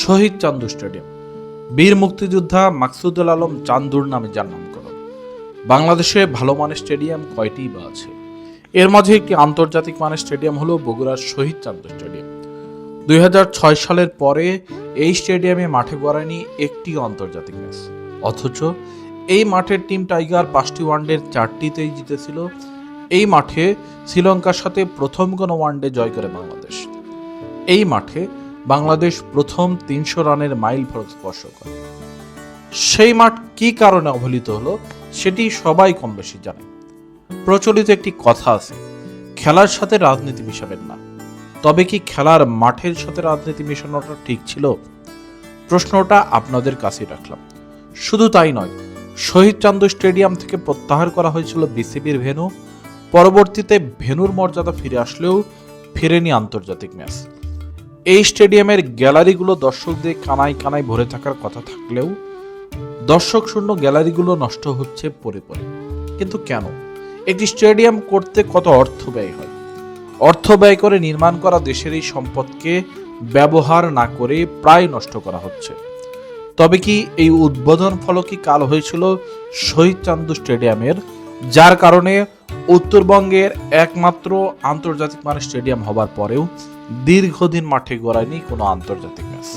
শহীদ চান্দু stadium. বীর মুক্তিযোদ্ধা মাকসুদুল আলম চান্দুর নামে যার নামকরণ। বাংলাদেশে ভালো মানের স্টেডিয়াম কয়টি বা আছে? এর মাঝে একটি আন্তর্জাতিক মানের স্টেডিয়াম হলো বগুড়ার শহীদ চান্দু স্টেডিয়াম। দুই হাজার ছয় সালের পরে এই স্টেডিয়ামে মাঠে গড়ায়নি একটি আন্তর্জাতিক ম্যাচ। অথচ এই মাঠের টিম টাইগার পাঁচটি ওয়ানডের চারটিতেই জিতেছিল। এই মাঠে শ্রীলঙ্কার সাথে প্রথম কোনো ওয়ানডে জয় করে বাংলাদেশ। এই মাঠে বাংলাদেশ প্রথম তিনশো রানের মাইল ফলক স্পর্শ করে। সেই মাঠ কি কারণে অবহেলিত হলো, সেটি সবাই কম বেশি জানে। প্রচলিত একটি কথা আছে, খেলার সাথে রাজনীতি মিশাবেন না। তবে কি খেলার মাঠের সাথে রাজনীতি মেশানোটা ঠিক ছিল? প্রশ্নটা আপনাদের কাছেই রাখলাম। শুধু তাই নয়, শহীদ চান্দু স্টেডিয়াম থেকে প্রত্যাহার করা হয়েছিল বিসিবির ভেনু পরবর্তীতে ভেনুর মর্যাদা ফিরে আসলেও ফিরেনি আন্তর্জাতিক ম্যাচ। এই স্টেডিয়ামের গ্যালারিগুলো দর্শকদের কানায় কানায় ভরে থাকার কথা থাকলেও দর্শক শূন্য গ্যালারিগুলো নষ্ট হচ্ছে পরে পরে কিন্তু কেন? একটি স্টেডিয়াম করতে কত অর্থ ব্যয় হয়? অর্থ ব্যয় করে নির্মাণ করা দেশের এই সম্পদকে ব্যবহার না করে প্রায় নষ্ট করা হচ্ছে। তবে কি এই উদ্বোধন ফলকই কাল হয়েছিল শহীদ চান্দু স্টেডিয়ামের, যার কারণে উত্তরবঙ্গের একমাত্র আন্তর্জাতিক মানের স্টেডিয়াম হবার পরেও দীর্ঘদিন মাঠে গড়ায়নি কোনো আন্তর্জাতিক ম্যাচ।